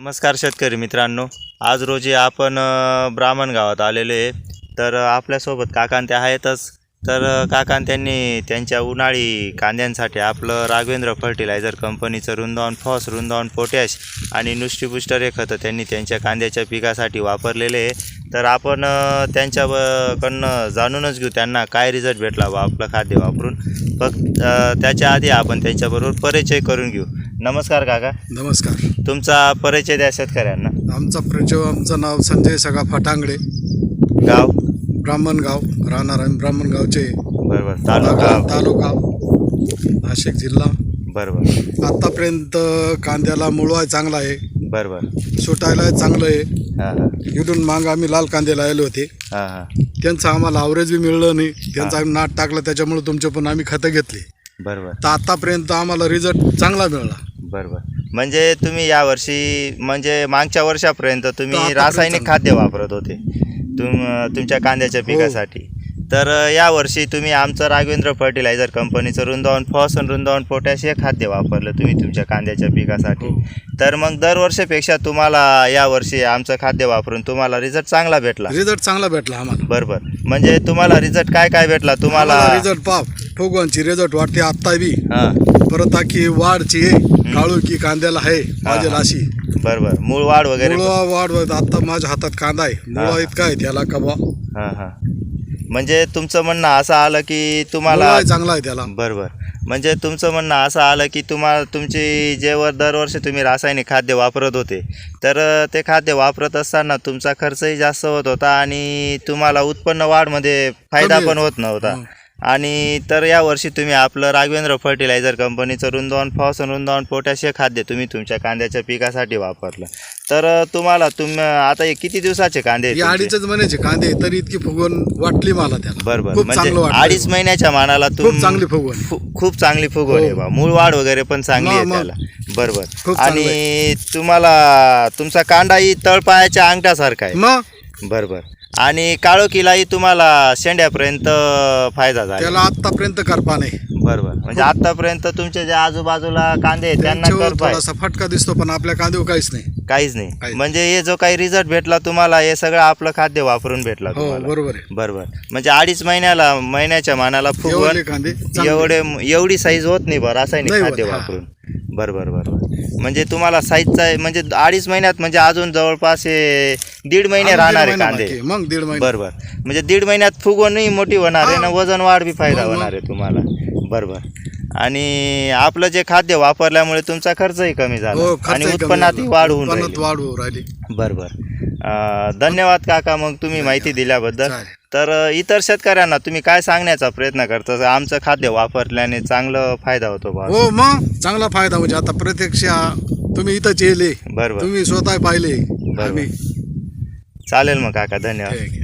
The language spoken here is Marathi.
नमस्कार शेतकरी मित्रांनो. आज रोजी आपण ब्राह्मण गावात आलेलो आहे. तर आपल्यासोबत काकांत्या ते आहेतच. तर काकांत्यांनी त्यांच्या उन्हाळी कांद्यांसाठी आपलं राघवेंद्र फर्टिलायझर कंपनीचं रुंदावून फॉस रुंदावून पोटॅश आणि नुष्टीपुष्टर हे खतं त्यांनी त्यांच्या कांद्याच्या पिकासाठी वापरलेले आहे. तर आपण त्यांच्याकडनं त्यांच्या कडनं जाणूनच घेऊ त्यांना काय रिझल्ट भेटला बा आपलं खाद्य वापरून. फक्त त्याच्या आधी आपण त्यांच्याबरोबर परिचय करून घेऊ. नमस्कार काका. नमस्कार. तुमचा परिचय द्या शेतकऱ्यांना. आमचा प्रचव आमचं नाव संजय सगा फटांगडे. गाव? ब्राह्मणगाव राहणार आम्ही ब्राह्मणगावचे बरोबर. तालुका? तालुका नाशिक जिल्हा. बरोबर. आत्तापर्यंत कांद्याला मुळवाय चांगला आहे. बरोबर. सुटायला चांगलं आहे. हां हां. इथून माग आम्ही लाल कांदे लावले होते. हां हां. त्यांचं आम्हाला आवरेज बी मिळलं नाही. त्यांचं आम्ही नाट टाकलं त्याच्यामुळे तुमचे पण आम्ही खतं घेतली. बरोबर. तर आत्तापर्यंत आम्हाला रिझल्ट चांगला मिळाला. बरोबर. म्हणजे तुम्ही यावर्षी म्हणजे मागच्या वर्षापर्यंत तुम्ही रासायनिक खाद्य वापरत होते. तुम तुमच्या कांद्याच्या पिकासाठी. तर यावर्षी तुम्ही आमचं राघवेंद्र फर्टिलायझर कंपनीचं रुंदावून फॉस आणि रुंदावून पोटॅश हे खाद्य वापरलं तुम्ही तुमच्या कांद्याच्या पिकासाठी. तर मग दरवर्षीपेक्षा तुम्हाला यावर्षी आमचं खाद्य वापरून तुम्हाला रिझल्ट चांगला भेटला. रिझल्ट चांगला भेटला आम्हाला. बरोबर. म्हणजे तुम्हाला रिझल्ट काय काय भेटला? तुम्हाला रिझल्ट पा फुगवांची रिझल्ट वाटते आत्ता बी. हां. परत आखी वाढची आहे काळू की कांद्याला आहे पाहिजे अशी बरोबर मूळ वाढ वगैरे मुळा वाढ आता माझ्या हातात कांदा आहे. मुळा इतका आहे त्याला कबा हां हां. म्हणजे तुमचं म्हणणं असं आलं की तुम्हाला मुळा चांगला आहे त्याला. बरोबर म्हणजे तुमचं म्हणणं असं आलं की तुम्हाला तुमची जेवर दरवर्षी तुम्ही रासायनिक खाद्य वापरत होते तर ते खाद्य वापरत असताना तुमचा खर्चही जास्त होत होता आणि तुम्हाला उत्पन्न वाढमध्ये फायदा पण होत. नव्हता. आणि तर यावर्षी तुम्ही आपलं राघवेंद्र फर्टिलायझर कंपनीचं रुंदावण फॉस आणि रुंदावण पोटॅश हे खाद्य तुम्ही तुमच्या कांद्याच्या पिकासाठी वापरलं. तर तुम्हाला तुम आता हे किती दिवसाचे कांदे आहेत तुमचे? अडीचच महिन्याचे कांदे तरी इतकी फुगवण वाटली मला त्याला. बरोबर खूप म्हणजे वाटलं. अडीच महिन्याच्या मानाला खूप चांगली फुगवण खू- खूप चांगली फुगवण आहे हो. बा. मूळ वाढ वगैरे पण चांगली आहे मग- मग. त्याला. बरोबर खूप चांगलं आणि तुम्हाला तुमचा कांदाही तळपायाच्या अंगठ्यासारखा आहे. मग बरोबर. आणि काळोखीलाही तुम्हाला शेंड्यापर्यंत फायदा झाला. त्याला आतापर्यंत करपा नाही बरोबर. म्हणजे आतापर्यंत तुमच्या जे आजूबाजूला कांदे आहेत त्यांना त्यांच्यावर थोडासा फटका दिसतो पण आपल्या कांदेवर काहीच नाही. काहीच नाही. काहीच. म्हणजे हे जो काही रिझल्ट भेटला तुम्हाला हे सगळं आपलं खाद्य वापरून भेटला हो तुम्हाला. बरोबर आहे. बरोबर. म्हणजे अडीच महिन्याला महिन्याच्या मानाला फुगवण एवढे कांदे चांगले. एवढे एवढी साईज होत नाही बरं रासायनिक नाही होत, खाद्य हा. वापरून. बरोबर बरोबर म्हणजे तुम्हाला साईजचा म्हणजे अडीच महिन्यात म्हणजे अजून जवळपास हे दीड महिने राहणार आहे कांदे. आहे. मग दीड महिना. बरोबर म्हणजे दीड महिन्यात फुगवणही मोठी होणार आहे. ना वजन वाढ बी फायदा. होणार आहे तुम्हाला. बरोबर आणि आपलं जे खाद्य वापरल्यामुळे तुमचा खर्चही कमी झाला. हो आणि उत्पन्नातही वाढ होऊन राहिली. वाढ होऊ राहिली. बरोबर अं, धन्यवाद काका मग तुम्ही माहिती दिल्याबद्दल. तर इतर शेतकऱ्यांना तुम्ही काय सांगण्याचा प्रयत्न करता? आमचं खाद्य वापरल्याने चांगलं फायदा होतो बा हो मग? चांगला फायदा म्हणजे आता प्रत्यक्ष तुम्ही इथंच येले. बरोबर. तुम्ही स्वतः पाहिले. बरोबर. आम्ही. चालेल मग काका धन्यवाद. ठीक.